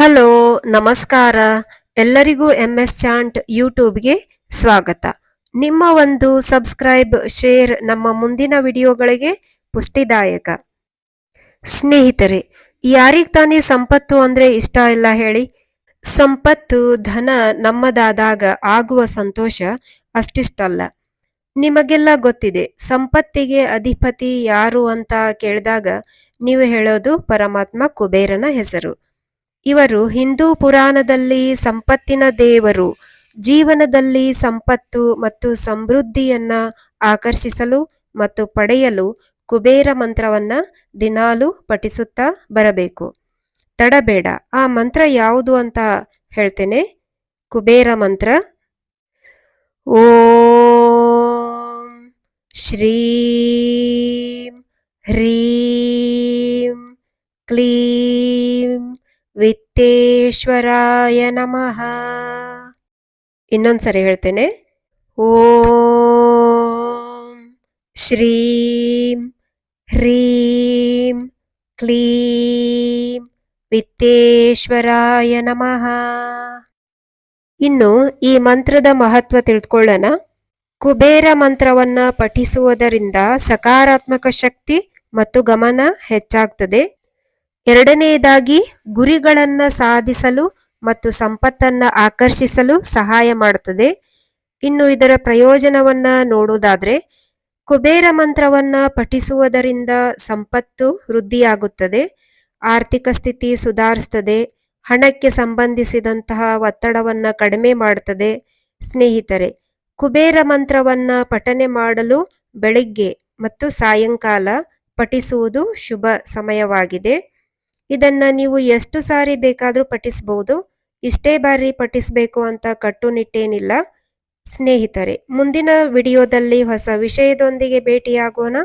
Hello, ನಮಸ್ಕಾರ. ಎಲ್ಲರಿಗೂ M S chant ಯೂಟ್ಯೂಬ್ಗೆ ಸ್ವಾಗತ. ನಿಮ್ಮ ಒಂದು ಸಬ್ಸ್ಕ್ರೈಬ್, ಶೇರ್ ನಮ್ಮ ಮುಂದಿನ ವಿಡಿಯೋಗಳಿಗೆ ಪುಷ್ಟಿದಾಯಕ. ಸ್ನೇಹಿತರೆ, ಯಾರಿಗೆ ತಾನೇ ಸಂಪತ್ತು ಅಂದರೆ ಇಷ್ಟ ಇಲ್ಲ ಹೇಳಿ. ಸಂಪತ್ತು, ಧನ ನಮ್ಮದಾದಾಗ ಆಗುವ ಸಂತೋಷ ಅಷ್ಟಿಷ್ಟಲ್ಲ. ನಿಮಗೆಲ್ಲ ಗೊತ್ತಿದೆ, ಸಂಪತ್ತಿಗೆ ಅಧಿಪತಿ ಯಾರು ಅಂತ ಕೇಳಿದಾಗ ನೀವು ಹೇಳೋದು ಪರಮಾತ್ಮ ಕುಬೇರನ ಹೆಸರು. ಇವರು ಹಿಂದೂ ಪುರಾಣದಲ್ಲಿ ಸಂಪತ್ತಿನ ದೇವರು, ಜೀವನದಲ್ಲಿ ಸಂಪತ್ತು ಮತ್ತು ಸಮೃದ್ಧಿಯನ್ನ ಆಕರ್ಷಿಸಲು ಮತ್ತು ಪಡೆಯಲು ಕುಬೇರ ಮಂತ್ರವನ್ನ ದಿನಾಲು ಪಠಿಸುತ್ತಾ ಬರಬೇಕು. ತಡಬೇಡ. ಆ ಮಂತ್ರ ಯಾವುದು ಅಂತ ಹೇಳ್ತೇನೆ. ಕುಬೇರ ಮಂತ್ರ. ಓಂ ಶ್ರೀಂ ಹ್ರೀಂ ಕ್ಲೀಂ ವಿತ್ತೇಶ್ವರಾಯ ನಮಃ. ಇನ್ನೊಂದ್ಸರಿ ಹೇಳ್ತೇನೆ. ಓಂ ಶ್ರೀಂ ಹ್ರೀಂ ಕ್ಲೀಂ ವಿತ್ತೇಶ್ವರಾಯ ನಮಃ. ಇನ್ನು ಈ ಮಂತ್ರದ ಮಹತ್ವ ತಿಳ್ಕೊಳ್ಳೋಣ. ಕುಬೇರ ಮಂತ್ರವನ್ನ ಪಠಿಸುವುದರಿಂದ ಸಕಾರಾತ್ಮಕ ಶಕ್ತಿ ಮತ್ತು ಗಮನ ಹೆಚ್ಚಾಗ್ತದೆ. ಎರಡನೆಯದಾಗಿ ಗುರಿಗಳನ್ನು ಸಾಧಿಸಲು ಮತ್ತು ಸಂಪತ್ತನ್ನ ಆಕರ್ಷಿಸಲು ಸಹಾಯ ಮಾಡುತ್ತದೆ. ಇನ್ನು ಇದರ ಪ್ರಯೋಜನವನ್ನ ನೋಡುವುದಾದ್ರೆ, ಕುಬೇರ ಮಂತ್ರವನ್ನ ಪಠಿಸುವುದರಿಂದ ಸಂಪತ್ತು ವೃದ್ಧಿಯಾಗುತ್ತದೆ. ಆರ್ಥಿಕ ಸ್ಥಿತಿ ಸುಧಾರಿಸ್ತದೆ. ಹಣಕ್ಕೆ ಸಂಬಂಧಿಸಿದಂತಹ ಒತ್ತಡವನ್ನ ಕಡಿಮೆ ಮಾಡುತ್ತದೆ. ಸ್ನೇಹಿತರೆ, ಕುಬೇರ ಮಂತ್ರವನ್ನ ಪಠನೆ ಮಾಡಲು ಬೆಳಿಗ್ಗೆ ಮತ್ತು ಸಾಯಂಕಾಲ ಪಠಿಸುವುದು ಶುಭ ಸಮಯವಾಗಿದೆ. ಇದನ್ನ ನೀವು ಎಷ್ಟು ಸಾರಿ ಬೇಕಾದರೂ ಪಠಿಸಬಹುದು ಇಷ್ಟೇ ಬಾರಿ ಪಠಿಸಬೇಕು ಅಂತ ಕಟ್ಟುನಿಟ್ಟೇನಿಲ್ಲ. ಸ್ನೇಹಿತರೆ, ಮುಂದಿನ ವಿಡಿಯೋದಲ್ಲಿ ಹೊಸ ವಿಷಯದೊಂದಿಗೆ ಭೇಟಿಯಾಗೋಣ.